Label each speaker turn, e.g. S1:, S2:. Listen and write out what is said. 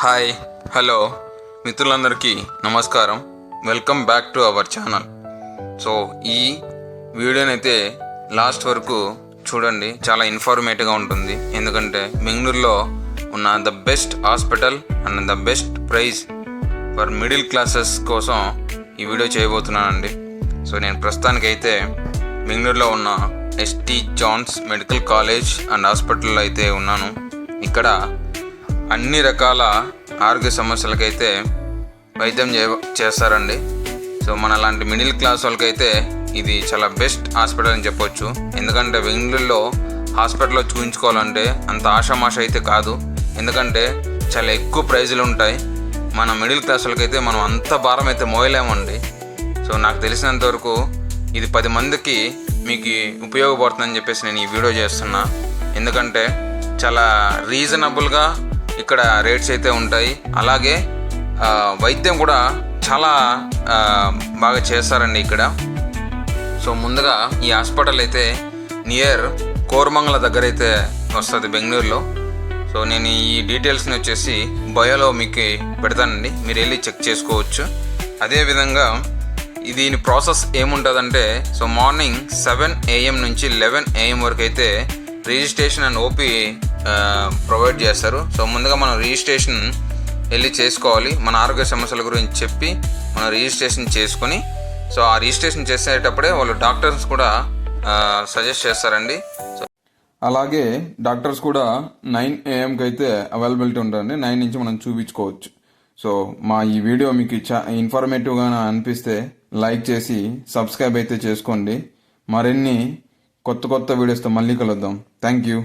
S1: Hi hello. మిత్రులందరికీ నమస్కారం. Welcome back to our channel. So ఈ వీడియోనైతే లాస్ట్ వరకు చూడండి. చాలా ఇన్ఫార్మేటివ్గా ఉంటుంది. ఎందుకంటే బెంగళూరులో ఉన్న the best hospital and the best price for middle classes కోసం ఈ వీడియో చేయబోతున్నానండి. సో నేను ప్రస్తుతానికైతే బెంగళూరులో ఉన్న S T John's medical college and హాస్పిటల్లో అయితే ఉన్నాను. ఇక్కడ అన్ని రకాల ఆరోగ్య సమస్యలకైతే వైద్యం చే చేస్తారండి. సో మన లాంటి మిడిల్ క్లాస్ వాళ్ళకైతే ఇది చాలా బెస్ట్ హాస్పిటల్ అని చెప్పొచ్చు. ఎందుకంటే బెంగళూరులో హాస్పిటల్లో చూపించుకోవాలంటే అంత ఆషామాష అయితే కాదు. ఎందుకంటే చాలా ఎక్కువ ప్రైజులు ఉంటాయి. మన మిడిల్ క్లాస్ వాళ్ళకైతే మనం అంత భారం అయితే మోయలేమండి. సో నాకు తెలిసినంత వరకు ఇది పది మందికి మీకు ఉపయోగపడుతుందని చెప్పేసి నేను ఈ వీడియో చేస్తున్నా. ఎందుకంటే చాలా రీజనబుల్గా ఇక్కడ రేట్స్ అయితే ఉంటాయి. అలాగే వైద్యం కూడా చాలా బాగా చేస్తారండి ఇక్కడ. సో ముందుగా ఈ హాస్పిటల్ అయితే నియర్ కోరమంగళ దగ్గర అయితే వస్తుంది బెంగళూరులో. సో నేను ఈ డీటెయిల్స్ని వచ్చేసి బయోలో మీకు పెడతానండి. మీరు వెళ్ళి చెక్ చేసుకోవచ్చు. అదేవిధంగా దీని ప్రాసెస్ ఏముంటుందంటే సో మార్నింగ్ సెవెన్ ఏఎం నుంచి లెవెన్ ఏఎం వరకు అయితే రిజిస్ట్రేషన్ అండ్ ఓపీ ప్రొవైడ్ చేస్తారు. సో ముందుగా మనం రిజిస్ట్రేషన్ వెళ్ళి చేసుకోవాలి. మన ఆరోగ్య సమస్యల గురించి చెప్పి మనం రిజిస్ట్రేషన్ చేసుకొని సో ఆ రిజిస్ట్రేషన్ చేసేటప్పుడే వాళ్ళు డాక్టర్స్ కూడా సజెస్ట్ చేస్తారండి. సో
S2: అలాగే డాక్టర్స్ కూడా నైన్ ఏఎంకి అయితే అవైలబిలిటీ ఉంటారండి నైన్ నుంచి మనం చూపించుకోవచ్చు. సో మా ఈ వీడియో మీకు చా ఇన్ఫర్మేటివ్గా అనిపిస్తే లైక్ చేసి సబ్స్క్రైబ్ అయితే చేసుకోండి. మరిన్ని కొత్త కొత్త వీడియోస్తో మళ్ళీ కలుద్దాం. Thank you